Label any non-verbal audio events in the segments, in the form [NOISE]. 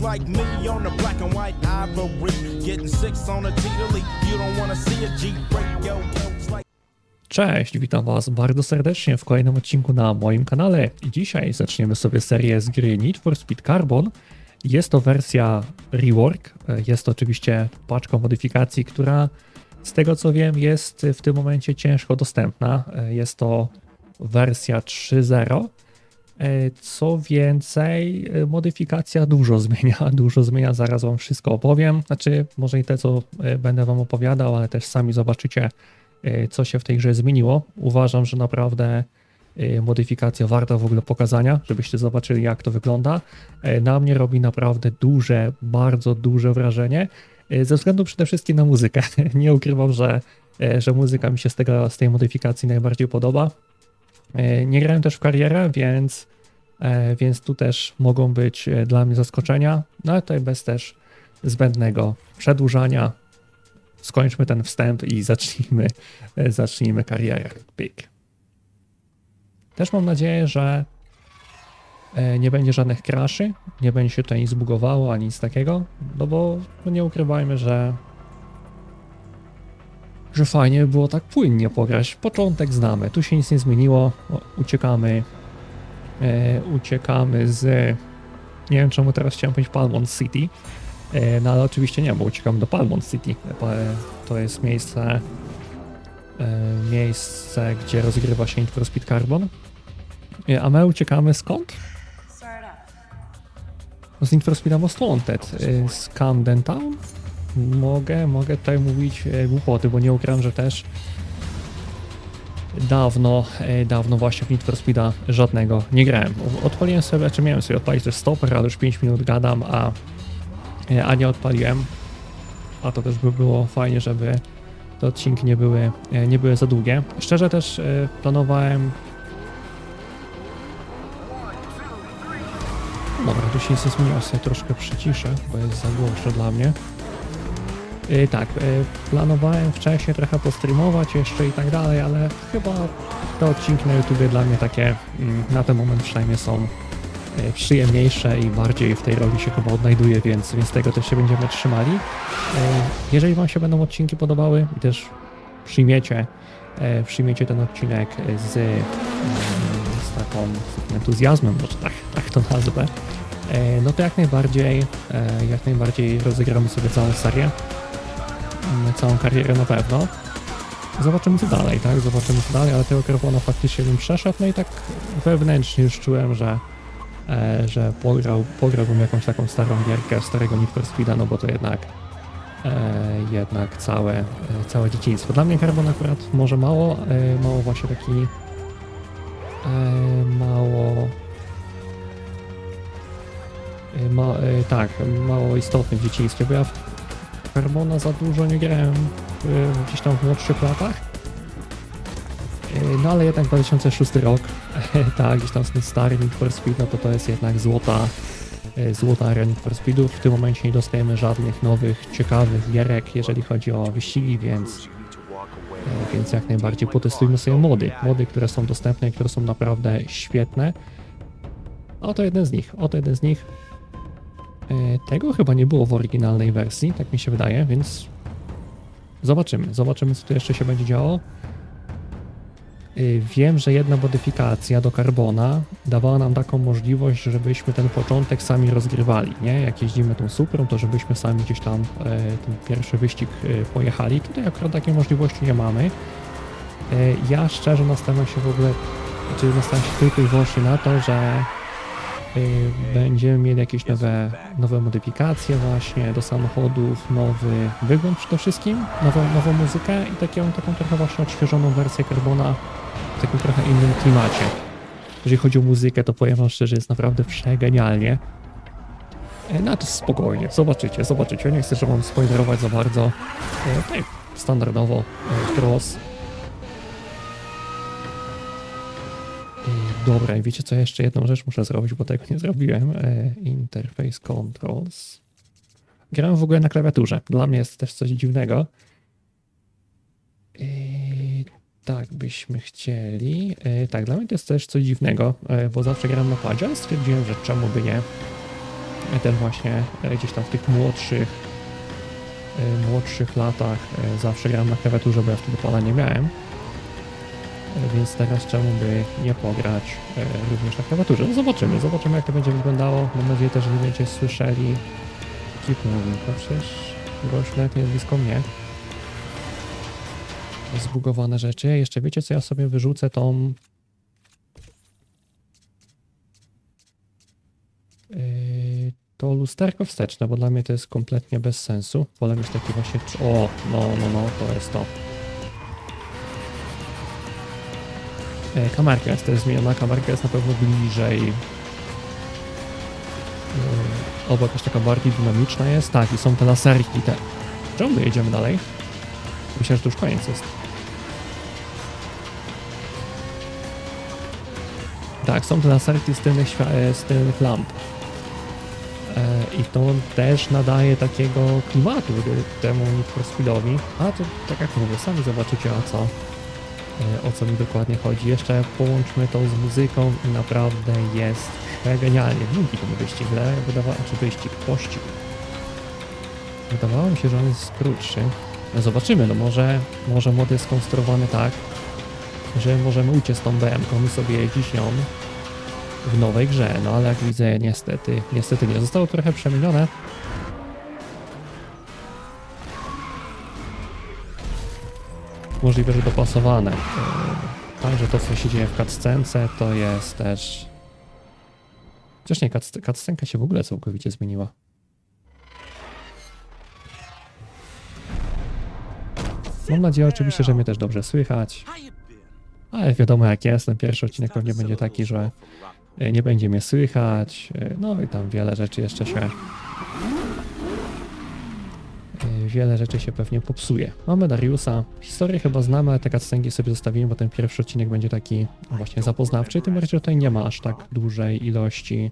like me on the black and white ivory. Getting six on a. You don't wanna see a G break like Cześć, witam Was bardzo serdecznie w kolejnym odcinku na moim kanale. Dzisiaj zaczniemy sobie serię z gry Need for Speed Carbon. Jest to wersja rework, jest to oczywiście paczka modyfikacji, która z tego co wiem jest w tym momencie ciężko dostępna. Jest to wersja 3.0. Co więcej, modyfikacja dużo [LAUGHS] zmienia, dużo zmienia, zaraz Wam wszystko opowiem. Znaczy, może i te, co będę Wam opowiadał, ale też sami zobaczycie, e, co się w tej grze zmieniło. Uważam, że naprawdę e, modyfikacja warta w ogóle pokazania, żebyście zobaczyli, jak to wygląda. E, Na mnie robi naprawdę duże, bardzo duże wrażenie, e, ze względu przede wszystkim na muzykę. [LAUGHS] Nie ukrywam, że, e, że muzyka mi się z, tego, z tej modyfikacji najbardziej podoba. E, Nie grałem też w karierę, więc, e, więc tu też mogą być e, dla mnie zaskoczenia. No ale tutaj bez też zbędnego przedłużania. Skończmy ten wstęp i zacznijmy, zacznijmy karierę. Pyk. Też mam nadzieję, że nie będzie żadnych crashy, nie będzie się tutaj nic zbugowało ani nic takiego, no bo no nie ukrywajmy, że że fajnie by było tak płynnie pograć. Początek znamy, tu się nic nie zmieniło, o, uciekamy, e, uciekamy z, nie wiem czemu teraz chciałem powiedzieć Palmont City, e, no ale oczywiście nie, bo uciekamy do Palmont City, e, to jest miejsce, e, miejsce, gdzie rozgrywa się Need for Speed Carbon, E, a my uciekamy skąd? Z Need for Speed Most Wanted, e, z Camden Town? Mogę, mogę tutaj mówić e, głupoty, bo nie ukrywam, że też dawno, e, dawno właśnie w Need for Speeda żadnego nie grałem. Odpaliłem sobie, czy miałem sobie odpalić też stoper, ale już 5 minut gadam, a, e, a nie odpaliłem. A to też by było fajnie, żeby te odcinki nie były, nie były za długie. Szczerze też planowałem Dobra, tu się zmieniło, sobie troszkę przyciszę, bo jest za głośno dla mnie. Yy, tak, yy, planowałem wcześniej trochę postreamować jeszcze i tak dalej, ale chyba te odcinki na YouTubie dla mnie takie mm, na ten moment przynajmniej są yy, przyjemniejsze i bardziej w tej roli się chyba odnajduję, więc, więc tego też się będziemy trzymali. Jeżeli Wam się będą odcinki podobały i też przyjmiecie, przyjmiecie ten odcinek z, z taką z entuzjazmem, może tak, tak to nazwę, no to jak najbardziej, jak najbardziej rozegramy sobie całą serię, całą karierę na pewno. Zobaczymy co dalej, tak? Zobaczymy co dalej, ale tego Carbona faktycznie bym przeszedł, no i tak wewnętrznie już czułem, że, e, że pograł, pograłbym jakąś taką starą gierkę, starego Need for Speeda, no bo to jednak e, jednak całe, e, całe dzieciństwo. Dla mnie Carbon akurat może mało, e, mało właśnie taki e, mało Y, Ma, y, tak, mało istotny w dzieciństwie, bo ja w Carbona za dużo nie grałem y, gdzieś tam w młodszych latach. Y, No ale jednak 2006 rok, [LAUGHS] tak, gdzieś tam ten stary Need for Speed, no to to jest jednak złota, y, złota era Need for Speedów. W tym momencie nie dostajemy żadnych nowych, ciekawych gierek, jeżeli chodzi o wyścigi, więc, y, więc jak najbardziej potestujmy sobie mody. Mody, które są dostępne które są naprawdę świetne. Oto jeden z nich, oto jeden z nich. E, Tego chyba nie było w oryginalnej wersji, tak mi się wydaje, więc zobaczymy. Zobaczymy, co tu jeszcze się będzie działo. E, Wiem, że jedna modyfikacja do Carbona dawała nam taką możliwość, żebyśmy ten początek sami rozgrywali, nie? Jak jeździmy tą Suprą, to żebyśmy sami gdzieś tam e, ten pierwszy wyścig pojechali. Tutaj akurat takiej możliwości nie mamy. Ja szczerze nastawiam się w ogóle, czy nastawiam się tylko i wyłącznie na to, że będziemy mieli jakieś nowe, nowe modyfikacje właśnie do samochodów, nowy wygląd przede wszystkim, nową, nową muzykę i taką, taką trochę właśnie odświeżoną wersję Carbona w takim trochę innym klimacie. Jeżeli chodzi o muzykę, to powiem wam szczerze, jest naprawdę przegenialnie. E, No to spokojnie, zobaczycie, zobaczycie. Nie chcę, żeby wam spoilerować za bardzo. E, Tak, standardowo cross. Dobra, i wiecie co, jeszcze jedną rzecz muszę zrobić, bo tego nie zrobiłem. E, Interface Controls. Grałem w ogóle na klawiaturze. Dla mnie jest też coś dziwnego. E, tak byśmy chcieli. E, tak, dla mnie to jest też coś dziwnego, bo zawsze gram na padzie, stwierdziłem, że czemu by nie. ten właśnie gdzieś tam w tych młodszych młodszych latach zawsze grałem na klawiaturze, bo ja wtedy pola nie miałem. E, Więc teraz czemu by nie pograć e, również na klawiaturze? No zobaczymy, zobaczymy jak to będzie wyglądało. Mam nadzieję też, że będziecie słyszeli Kip mówi, to przecież gość nawet nie jest blisko mnie. Zbugowane rzeczy. Jeszcze wiecie co, ja sobie wyrzucę tą Yy, to lusterko wsteczne, bo dla mnie to jest kompletnie bez sensu. Wolę mieć taki właśnie... O, no, no, no, to jest to. Kamerka jest też zmieniona, kamerka jest na pewno bliżej. Yy, Albo jakaś taka bardziej dynamiczna jest. Tak, i są te laserki te. Czemu my jedziemy dalej? Myślę, że to już koniec jest. Tak, są te laserki z tylnych, e, z tylnych lamp. E, I to też nadaje takiego klimatu temu Need. A to tak jak mówię, sami zobaczycie o co, e, o co mi dokładnie chodzi. Jeszcze połączmy to z muzyką i naprawdę jest genialnie. Długi ten wyścig, ale wydawało czy wyścig, pościg. Wydawało mi się, że on jest krótszy. No zobaczymy, no może, może mod jest skonstruowany tak, że możemy uciec tą BM-ką i sobie jeździć nią w nowej grze, no ale jak widzę niestety, niestety nie. Zostało trochę przemienione. Możliwe, że dopasowane. Yy, Także to, co się dzieje w cutscence, to jest też... Chociaż nie, cutsc- cutscenka się w ogóle całkowicie zmieniła. Mam nadzieję oczywiście, że mnie też dobrze słychać. Ale wiadomo jak jest, ten pierwszy odcinek pewnie będzie taki, że e, nie będzie mnie słychać, e, no i tam wiele rzeczy jeszcze się... Wiele rzeczy się pewnie popsuje. Mamy Dariusa. Historię chyba znamy, ale te cutscenki sobie zostawimy, bo ten pierwszy odcinek będzie taki właśnie zapoznawczy. Tym bardziej, tutaj nie ma aż tak dużej ilości,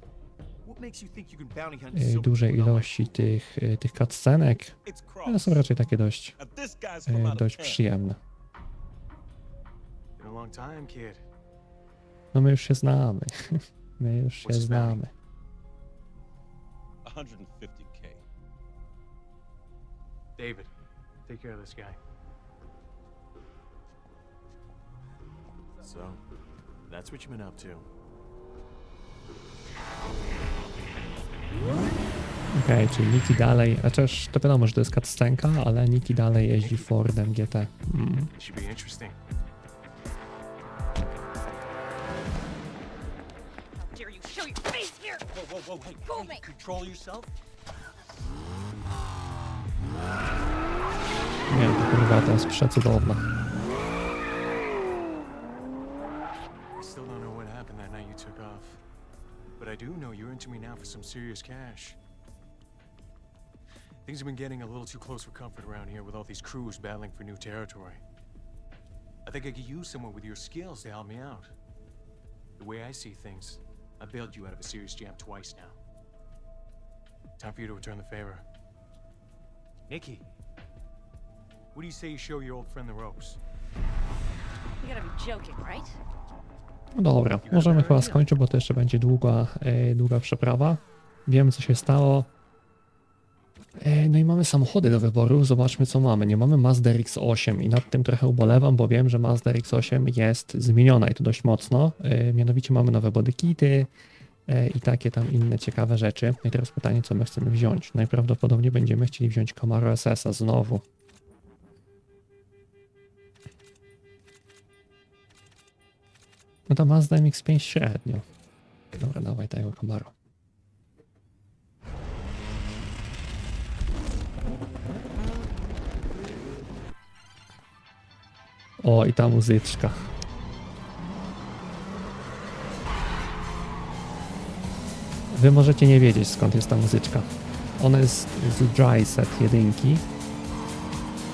e, dużej ilości tych, e, tych cutscenek. One są raczej takie dość, e, dość przyjemne. No my już się znamy. [LAUGHS] My już się znamy. 150k. David, take care of this guy. So, that's what you've been up to. Okej, czyli Niki dalej, a też to wiadomo, że to jest cutscenka, ale Niki dalej jeździ Fordem GT. Mm. It should be interesting. Dare you show your face here? Whoa, whoa, whoa, hey, hey, me. control yourself. That night you took off. But I do know you're into me now for some serious cash. Things have been getting a little too close for comfort around here with all these crews battling for new territory. I think I could use someone with your skills to help me out. The way I see things, I bailed you out of a serious jam twice now. Time for you to return the favor. Nikki, what do you say you show your old friend the ropes? You gotta be joking, right? No dobra, możemy chyba skończyć, bo to jeszcze będzie długa, e, długa przeprawa. Wiemy co się stało. E, no i mamy samochody do wyboru. Zobaczmy co mamy. Nie mamy Mazda RX-8 i nad tym trochę ubolewam, bo wiem, że Mazda RX-8 jest zmieniona i to dość mocno. E, mianowicie mamy nowe bodykity i takie tam inne ciekawe rzeczy. No I teraz pytanie, co my chcemy wziąć. Najprawdopodobniej będziemy chcieli wziąć Camaro SS-a znowu. No to Mazda MX-5 średnio. Dobra, dawaj tego Camaro. O, i ta muzyczka. Wy możecie nie wiedzieć skąd jest ta muzyczka. Ona jest z Dry Set jedynki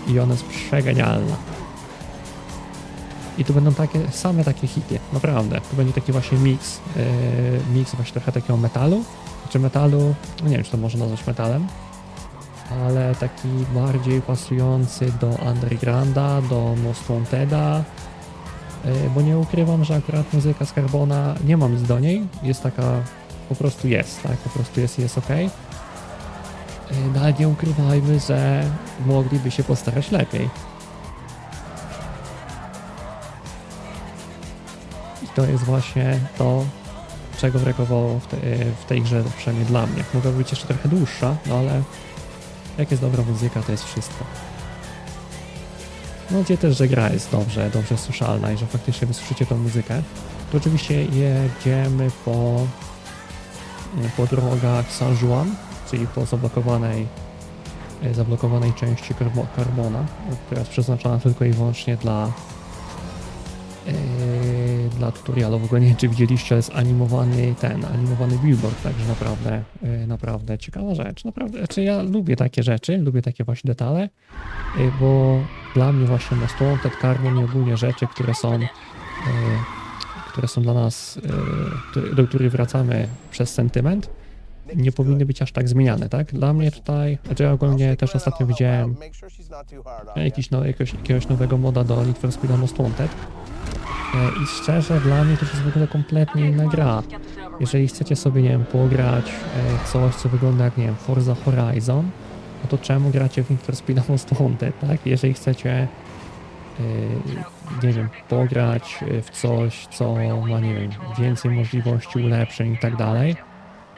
i ona jest przegenialna. I tu będą takie same takie hity, naprawdę. Tu będzie taki właśnie mix, yy, mix właśnie trochę takiego metalu, czy metalu, no nie wiem czy to można nazwać metalem, ale taki bardziej pasujący do Undergrounda, do Most Wanteda, yy, bo nie ukrywam, że akurat muzyka z Carbona, nie mam nic do niej, jest taka po prostu jest, tak? Po prostu jest i jest ok. No ale nie ukrywajmy, że mogliby się postarać lepiej. I to jest właśnie to, czego brakowało w, te, w tej grze, przynajmniej dla mnie. Mogła być jeszcze trochę dłuższa, no ale jak jest dobra muzyka, to jest wszystko. No gdzie też, że gra jest dobrze, dobrze słyszalna i że faktycznie wysłyszycie tą muzykę. To oczywiście jedziemy po, po drogach San Juan, czyli po zablokowanej, e, zablokowanej części Carbo- Carbona, która jest przeznaczona tylko i wyłącznie dla e, dla tutorialu. W ogóle nie wiem, czy widzieliście, ale jest animowany ten, animowany billboard, także naprawdę, e, naprawdę ciekawa rzecz. Naprawdę, znaczy ja lubię takie rzeczy, lubię takie właśnie detale, bo dla mnie właśnie Most Wanted, Carbon i ogólnie rzeczy, które są które są dla nas, e, do których wracamy przez sentyment, nie powinny być aż tak zmieniane, tak? Dla mnie tutaj, znaczy ja ogólnie też ostatnio widziałem jakiś no, jakiegoś, jakiegoś nowego moda do Need for Speed'a Most Wanted E, i szczerze dla mnie to jest w ogóle kompletnie inna gra. Jeżeli chcecie sobie, nie wiem, pograć e, coś, co wygląda jak, nie wiem, Forza Horizon, no to czemu gracie w Need for Speed'a Most Wanted, tak? Jeżeli chcecie nie wiem, pograć e, w coś, co ma, nie wiem, więcej możliwości, ulepszeń i tak dalej,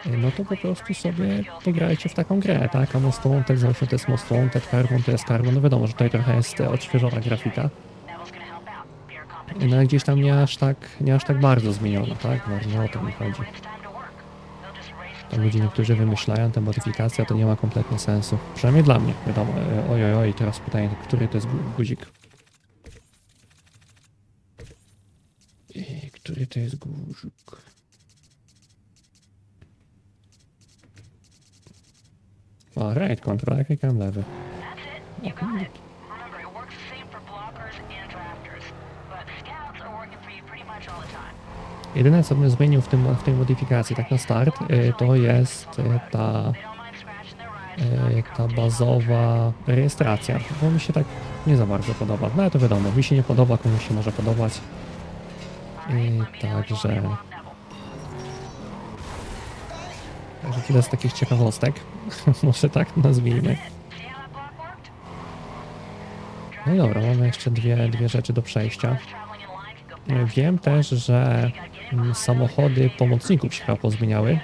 e, no to po prostu sobie pograjcie w taką grę, tak? A Most Wanted, załóżmy to jest Most Wanted, Carbon to jest Carbon, no wiadomo, że tutaj trochę jest odświeżona grafika, no ale gdzieś tam nie aż tak, nie aż tak bardzo zmieniona, tak? Właśnie o to mi chodzi. Tam ludzie niektórzy wymyślają te modyfikacje, a to nie ma kompletnie sensu. Przynajmniej dla mnie, wiadomo. E, Oj, oj, teraz pytanie, który to jest gu- guzik? I który to jest guzik? O, right control, jak klikam lewy. Jedyne, co bym zmienił w, tym, w tej modyfikacji, tak na start, y, to jest y, ta, y, ta bazowa rejestracja, bo mi się tak nie za bardzo podoba. No ale to wiadomo, mi się nie podoba, komuś się może podobać. I także, także tyle z takich ciekawostek, [LAUGHS] może tak nazwijmy. No i dobra, mamy jeszcze dwie, dwie rzeczy do przejścia. Wiem też, że mm, samochody pomocników się chyba pozmieniały.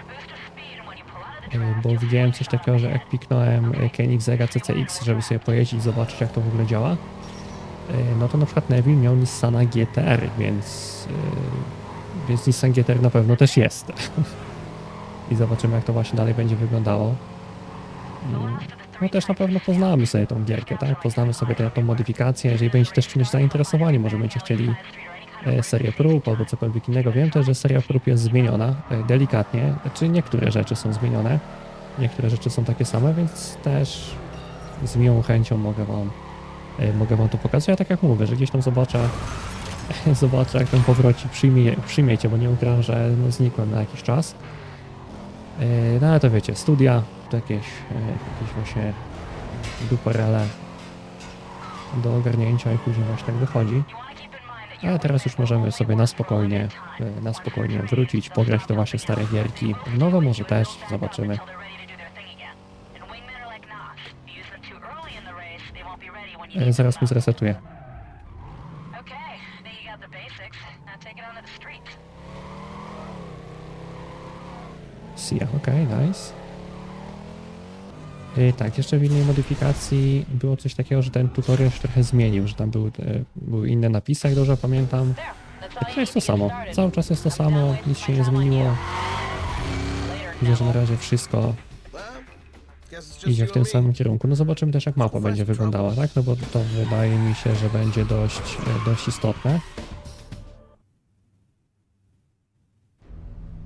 Y, bo widziałem coś takiego, że jak piknąłem Koenigsegga CCX, żeby sobie pojeździć, zobaczyć jak to w ogóle działa, no to na przykład Neville miał Nissana GTR, więc, y, więc Nissan GTR na pewno też jest. [LAUGHS] I zobaczymy jak to właśnie dalej będzie wyglądało. Mm, No też na pewno poznamy sobie tą gierkę, tak? Poznamy sobie tę tą modyfikację, jeżeli będziecie też czymś zainteresowani, może będziecie chcieli e, serię prób albo cokolwiek innego. Wiem też, że seria prób jest zmieniona e, delikatnie, czy niektóre rzeczy są zmienione, niektóre rzeczy są takie same, więc też z miłą chęcią mogę wam, e, mogę wam to pokazać. Ja tak jak mówię, że gdzieś tam zobaczę, [LAUGHS] zobaczę jak ten powroci, przyjmie, przyjmiecie, bo nie ukrywam, że no, znikłem na jakiś czas. E, No ale to wiecie, studia, to jakieś, e, jakieś właśnie duperele do ogarnięcia i później właśnie tak wychodzi. Ale teraz już możemy sobie na spokojnie, e, na spokojnie wrócić, pograć te właśnie stare gierki. Nowe może też, zobaczymy. On to the streets. Sia, okej, nice. E, tak, jeszcze w innej modyfikacji było coś takiego, że ten tutorial się trochę zmienił, że tam były, e, były inne napisy, jak dobrze pamiętam. To jest to samo. Cały czas jest to samo, nic się nie zmieniło. Widzę, że na razie wszystko idzie w tym samym kierunku. No zobaczymy też jak mapa będzie wyglądała, tak? No bo to wydaje mi się, że będzie dość, e, dość istotne.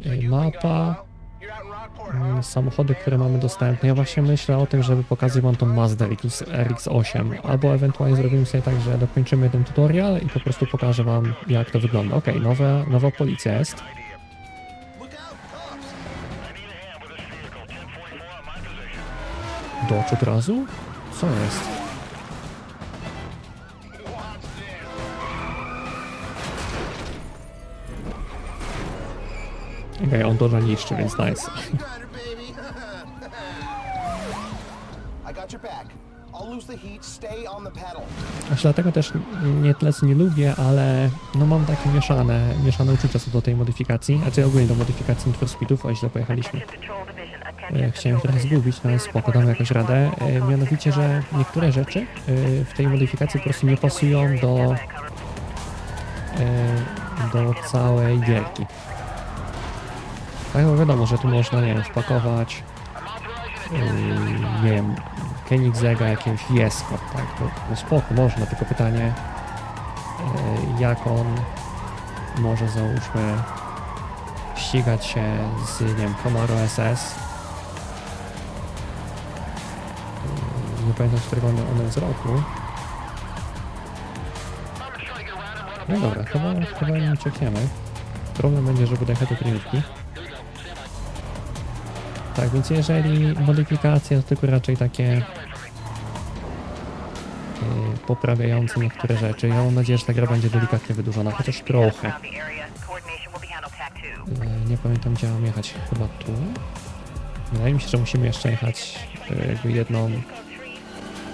E, Mapa, mm, samochody, które mamy dostępne. Ja właśnie myślę o tym, żeby pokazać wam tą Mazda RX, RX-8, albo ewentualnie zrobimy sobie tak, że dokończymy ten tutorial i po prostu pokażę wam jak to wygląda. Okej, nowa, nowa policja jest. Docz od razu? Co jest? Okej, on dużo niszczy, więc nice. [LAUGHS] Aż dlatego też nie tyle co nie lubię, ale no mam takie mieszane, mieszane uczucia co do tej modyfikacji, a czy ogólnie do modyfikacji Need for Speedów, o źle pojechaliśmy. E, Chciałem Division. zgubić, no ale spoko, dam jakoś radę. E, Mianowicie, że niektóre rzeczy e, w tej modyfikacji po prostu nie pasują do, do całej gierki. Tak, no wiadomo, że tu można, nie wiem, wpakować nie wiem, Koenigsegga, jakiegoś Jesko, tak, to, to spoko, można, tylko pytanie jak on może załóżmy ścigać się z, nie wiem, Camaro SS nie pamiętam, z którego one z roku no dobra, chyba, chyba nie uciekniemy problem będzie, żeby dojechać do kryjówki tak, więc jeżeli modyfikacje to tylko raczej takie yy, poprawiające niektóre rzeczy. Ja mam nadzieję, że ta gra będzie delikatnie wydłużona, chociaż trochę. Around the area. Coordination will be handled TAC 2. Yy, nie pamiętam gdzie mam jechać, chyba tu. Wydaje mi się, że musimy jeszcze jechać yy, jakby jedną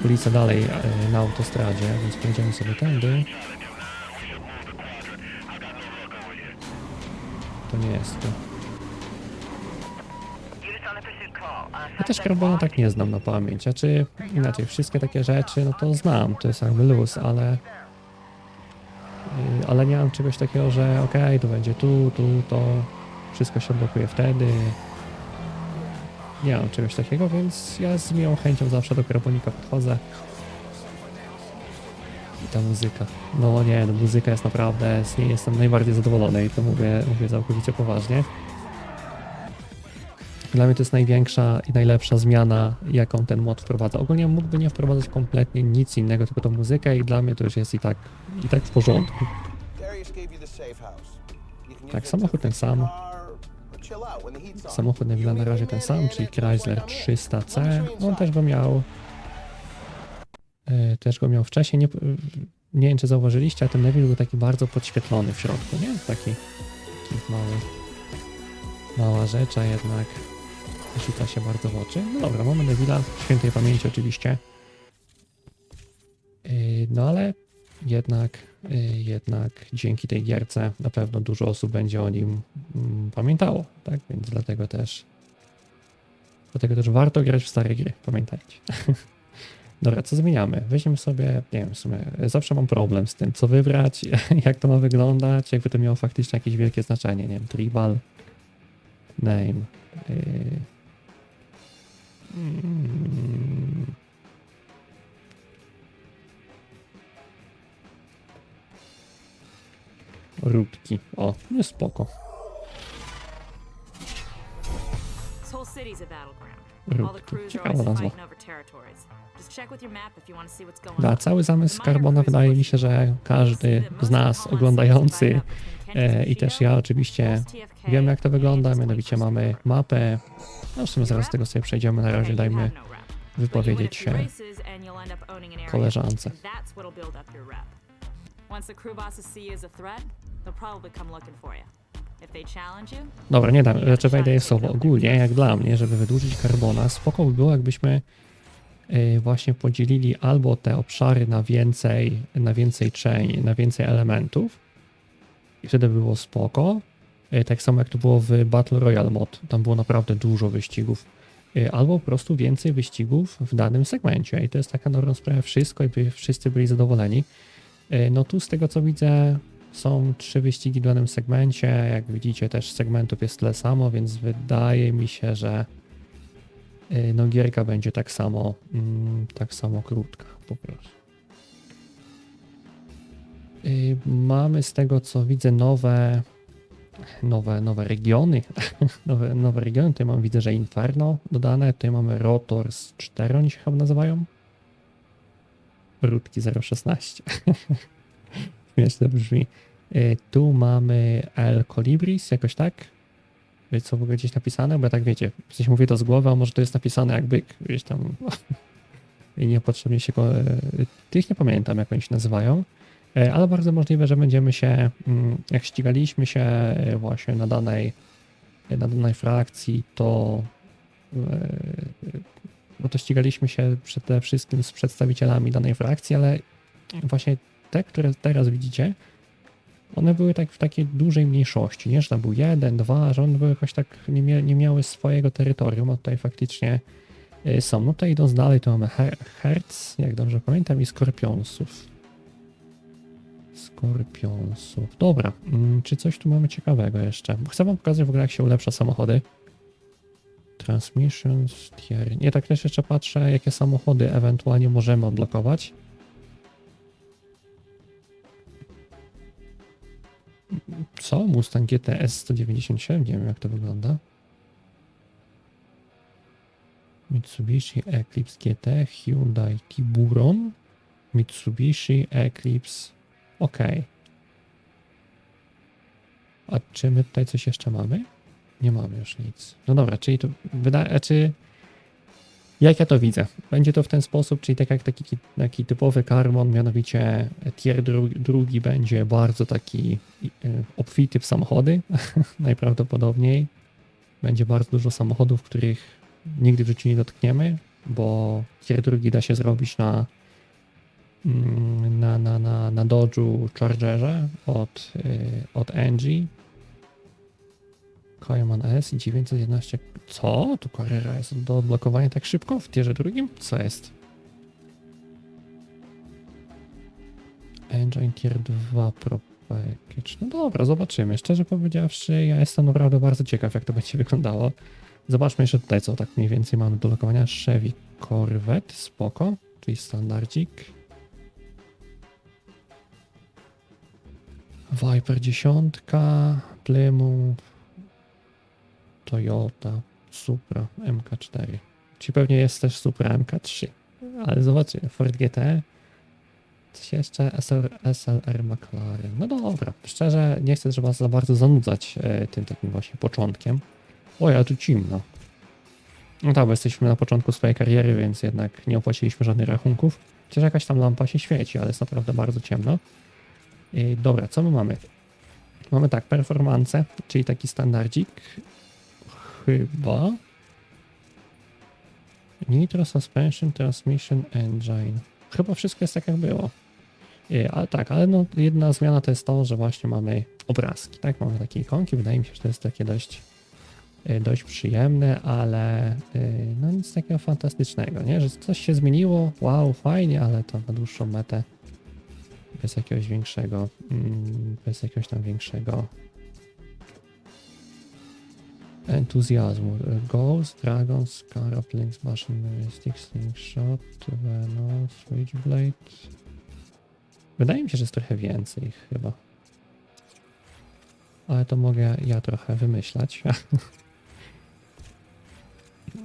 ulicę dalej yy, na autostradzie, więc pojedziemy sobie tędy. To nie jest. Uh, Ja też Carbona tak nie znam na pamięć. Znaczy, inaczej, wszystkie takie rzeczy, no to znam, to jest jakby luz, ale... yy, Ale nie mam czegoś takiego, że okej, to będzie tu, tu, to... Wszystko się blokuje wtedy. Nie mam czegoś takiego, więc ja z miłą chęcią zawsze do Carbonika podchodzę. I ta muzyka. No nie, no muzyka jest naprawdę, z niej jestem najbardziej zadowolony i to mówię, mówię całkowicie poważnie. Dla mnie to jest największa i najlepsza zmiana, jaką ten mod wprowadza. Ogólnie mógłby nie wprowadzać kompletnie nic innego, tylko tą muzykę i dla mnie to już jest i tak, i tak w porządku. Tak, samochód ten sam. Samochód wygląda na razie ten sam, czyli Chrysler 300C. On też go miał. e, Też go miał wcześniej. Nie, nie wiem, czy zauważyliście, ale ten Neville był taki bardzo podświetlony w środku, nie? Taki, taki mały, mała rzecz, a jednak rzuca się bardzo w oczy. No dobra, mamy Neville'a, świętej pamięci oczywiście. Yy, No ale jednak, jednak dzięki tej gierce na pewno dużo osób będzie o nim mm, pamiętało, tak? Więc dlatego też dlatego też warto grać w stare gry, pamiętajcie. [LAUGHS] Dobra, co zmieniamy? Weźmiemy sobie, nie wiem, w sumie zawsze mam problem z tym, co wybrać, [LAUGHS] jak to ma wyglądać, jakby to miało faktycznie jakieś wielkie znaczenie, nie wiem, tribal, name, yy, to see what's going Da, on. cały zamysł Carbona wydaje mi się, że każdy z nas oglądający e, i też ja oczywiście wiemy jak to wygląda, mianowicie mamy mapę. No w sumie zaraz z tego sobie przejdziemy, na razie dajmy wypowiedzieć się koleżance. Once the crew bosses see you as a threat, Dobra, nie dam, raczej wejdę je w słowo. Ogólnie, jak dla mnie, żeby wydłużyć Carbona, spoko by było, jakbyśmy y, właśnie podzielili albo te obszary na więcej, na więcej chain, na więcej elementów i wtedy by było spoko. Y, Tak samo jak to było w Battle Royale mod, tam było naprawdę dużo wyścigów. Y, Albo po prostu więcej wyścigów w danym segmencie i to jest taka normalna sprawa wszystko i by wszyscy byli zadowoleni. No tu z tego co widzę są trzy wyścigi w danym segmencie. Jak widzicie też segmentów jest tyle samo, więc wydaje mi się, że y, no gierka będzie tak samo mm, tak samo krótka po prostu. Y, Mamy z tego co widzę nowe nowe, nowe regiony. [LAUGHS] nowe, nowe regiony. Tutaj mam widzę, że Inferno dodane. Tutaj mamy Rotors 4, oni się chyba nazywają. Rutki 016. [LAUGHS] Śmieszne brzmi. Y, Tu mamy El Colibris, jakoś tak? Wiecie, co w ogóle gdzieś napisane? Bo ja tak wiecie, w sensie mówię to z głowy, a może to jest napisane jak byk, gdzieś tam [LAUGHS] i niepotrzebnie się go... y, Tych nie pamiętam, jak oni się nazywają. Y, Ale bardzo możliwe, że będziemy się, mm, jak ścigaliśmy się y, właśnie na danej na danej frakcji, to no to ścigaliśmy się przede wszystkim z przedstawicielami danej frakcji, ale właśnie te, które teraz widzicie, one były tak w takiej dużej mniejszości, nie, że tam był jeden, dwa, że one były jakoś tak, nie, mia nie miały swojego terytorium, a tutaj faktycznie y, są. No to idąc dalej, to mamy Her Hertz, jak dobrze pamiętam, i Skorpionsów. Skorpionsów. Dobra, mm, czy coś tu mamy ciekawego jeszcze? Chcę wam pokazać w ogóle, jak się ulepsza samochody. Transmissions, tier. Nie, tak też jeszcze patrzę, jakie samochody ewentualnie możemy odblokować. Co? Mustang GTS 197? Nie wiem jak to wygląda. Mitsubishi Eclipse GT, Hyundai Tiburon, Mitsubishi Eclipse. Ok. A czy my tutaj coś jeszcze mamy? Nie mamy już nic. No dobra, czyli to wydaje, czy jak ja to widzę? Będzie to w ten sposób, czyli tak jak taki, taki typowy Carmon, mianowicie tier dru, drugi będzie bardzo taki y, obfity w samochody, [LAUGHS] najprawdopodobniej. Będzie bardzo dużo samochodów, których nigdy w życiu nie dotkniemy, bo tier drugi da się zrobić na mm, na, na, na, na Dodge'u Chargerze od, y, od Angie. Cayman S i 911. Co? Tu Carrera jest do odblokowania tak szybko w tierze drugim? Co jest? Engine Tier 2 Pro Package. No dobra, zobaczymy. Szczerze powiedziawszy, ja jestem naprawdę bardzo ciekaw, jak to będzie wyglądało. Zobaczmy jeszcze tutaj, co tak mniej więcej mamy do lokowania. Chevy Corvette, spoko, czyli standardzik. Viper 10, Plymouth, Toyota, Supra, MK4. Ci pewnie jest też Supra MK3, ale zobaczymy. Ford GT, coś jeszcze, SL, SLR McLaren. No dobra, szczerze nie chcę, żeby was za bardzo zanudzać e, tym takim właśnie początkiem. Oj, ale tu cimno. No tak, bo jesteśmy na początku swojej kariery, więc jednak nie opłaciliśmy żadnych rachunków. Chociaż jakaś tam lampa się świeci, ale jest naprawdę bardzo ciemno. I dobra, co my mamy? Mamy tak, performance, czyli taki standardzik. Chyba. Nitro Suspension Transmission Engine. Chyba wszystko jest tak jak było. Ale tak, ale no, jedna zmiana to jest to, że właśnie mamy obrazki, tak? Mamy takie ikonki, wydaje mi się, że to jest takie dość y, dość przyjemne, ale y, no nic takiego fantastycznego, nie? Że coś się zmieniło, wow, fajnie, ale to na dłuższą metę bez jakiegoś większego, mm, bez jakiegoś tam większego entuzjazmu. Ghost, Dragons, Caraplanes, Machine Stick, Slingshot, Venom, Switchblade. Wydaje mi się, że jest trochę więcej chyba. Ale to mogę ja trochę wymyślać. [LAUGHS]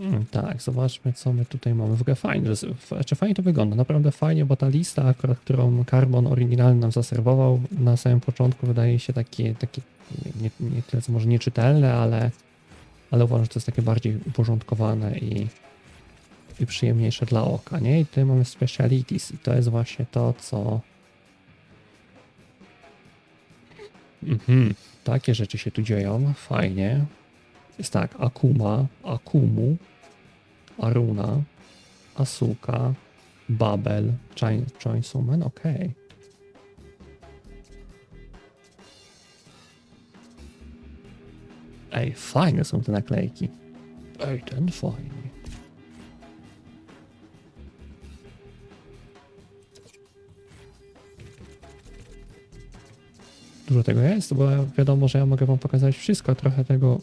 Mm, Tak, zobaczmy co my tutaj mamy. W ogóle fajnie, znaczy fajnie to wygląda, naprawdę fajnie, bo ta lista akurat, którą Carbon oryginalny nam zaserwował na samym początku wydaje się takie, takie nie, nie tyle co może nieczytelne, ale, ale uważam, że to jest takie bardziej uporządkowane i, i przyjemniejsze dla oka, nie? I tutaj mamy specialities i to jest właśnie to, co mhm, takie rzeczy się tu dzieją, fajnie. Jest tak, Akuma, Akumu, Aruna, Asuka, Babel, Chain- Chainsaw Man, okej. Ej, fajne są te naklejki. Ej, ten fajny. Dużo tego jest, bo wiadomo, że ja mogę wam pokazać wszystko, trochę tego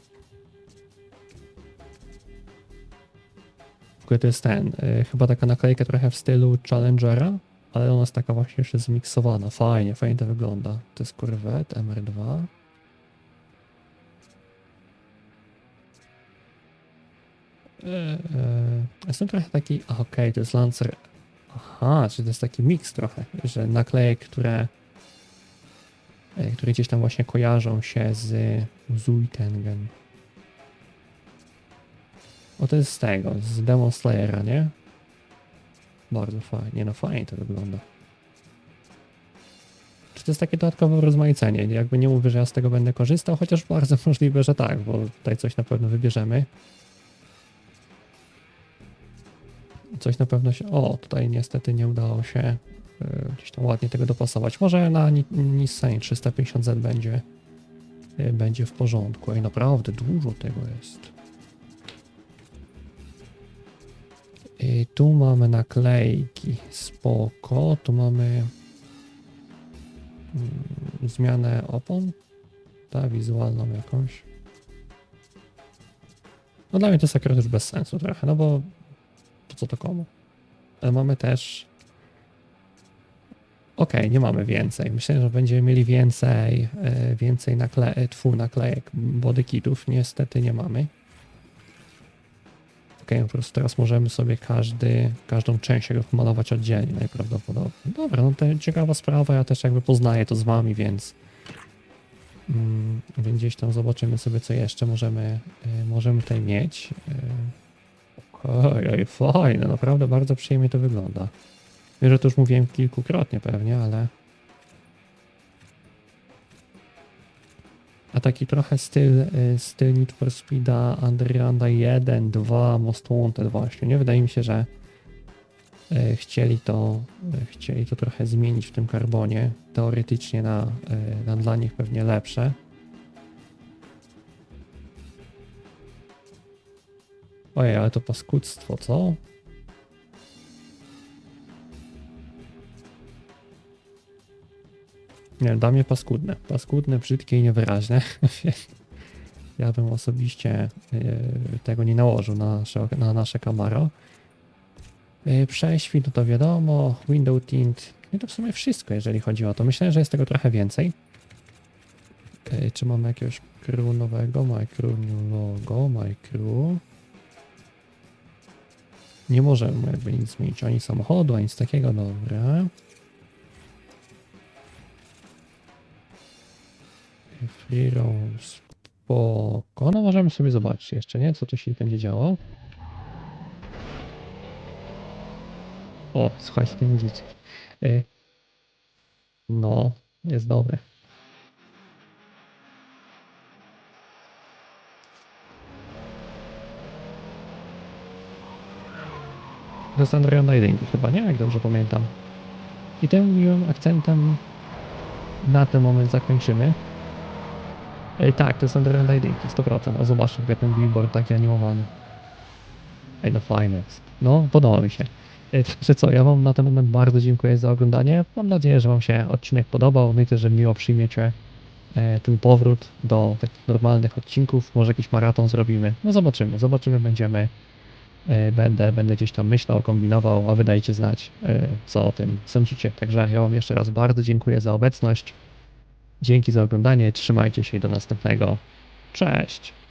W ogóle to jest ten, y, chyba taka naklejka trochę w stylu Challengera, ale ona jest taka właśnie jeszcze zmiksowana. Fajnie, fajnie to wygląda. To jest Corvette MR2. Jestem trochę taki, okej, to jest Lancer. Aha, czyli to jest taki miks trochę, że naklejek, które, e, które gdzieś tam właśnie kojarzą się z Zuitengen. O, to jest z tego, z Demon Slayera, nie? Bardzo fajnie, no fajnie to wygląda. to jest takie dodatkowe rozmaicenie. Jakby nie mówię, że ja z tego będę korzystał, chociaż bardzo [LAUGHS] możliwe, że tak, bo tutaj coś na pewno wybierzemy. Coś na pewno się. O, tutaj niestety nie udało się e, gdzieś tam ładnie tego dopasować. Może na Ni- Nissan 350Z będzie, e, będzie w porządku. Ej, naprawdę dużo tego jest. I tu mamy naklejki, spoko. Tu mamy mm, zmianę opon, ta wizualną jakąś. No dla mnie to jest akurat już bez sensu trochę, no bo co to komu? Ale mamy też Okej, nie mamy więcej. Myślę, że będziemy mieli więcej, e, więcej nakle tfu, naklejek bodykitów. Niestety nie mamy. Okej, po prostu teraz możemy sobie każdy, każdą część jakby pomalować oddzielnie najprawdopodobniej. Dobra, no to ciekawa sprawa, ja też jakby poznaję to z wami, więc mm, więc gdzieś tam zobaczymy sobie co jeszcze możemy, y, możemy tutaj mieć. Y, Okej, ej, fajne, naprawdę bardzo przyjemnie to wygląda. Wiem, że to już mówiłem kilkukrotnie pewnie, ale A taki trochę styl, y, styl Need for Speeda Undergrounda 1, 2, Most Wanted właśnie. Nie wydaje mi się, że y, chcieli to, y, chcieli to trochę zmienić w tym karbonie. Teoretycznie na, na dla nich pewnie lepsze. Ojej, ale to paskudztwo, co? Nie, dla mnie paskudne. Paskudne, brzydkie i niewyraźne. [LAUGHS] Ja bym osobiście y, tego nie nałożył na nasze, na nasze Camaro. Y, Prześwit, no to wiadomo, window tint. No to w sumie wszystko, jeżeli chodzi o to. Myślę, że jest tego trochę więcej. Y, Czy mamy jakiegoś crew nowego? My crew new logo, my crew. Nie możemy jakby nic zmienić ani samochodu, ani nic takiego, dobra. Free roam, spoko. No możemy sobie zobaczyć jeszcze, nie? Co tu się będzie działo. O, słuchajcie tej muzyki. Y, No, jest dobre. Andrea na jedynki chyba, nie? Jak dobrze pamiętam. I tym miłym akcentem na ten moment zakończymy. Ej, tak, to jest Underground jedynki, 100%. A zobaczcie, jak ten billboard taki animowany. Ej, no fajne. No, podoba mi się. Także co, ja wam na ten moment bardzo dziękuję za oglądanie. Mam nadzieję, że wam się odcinek podobał. Myślę, że miło przyjmiecie e, ten powrót do takich normalnych odcinków. Może jakiś maraton zrobimy. No zobaczymy, zobaczymy, będziemy. E, będę, będę gdzieś tam myślał, kombinował, a wydajcie znać, e, co o tym sądzicie. Także ja wam jeszcze raz bardzo dziękuję za obecność. Dzięki za oglądanie, trzymajcie się i do następnego. Cześć!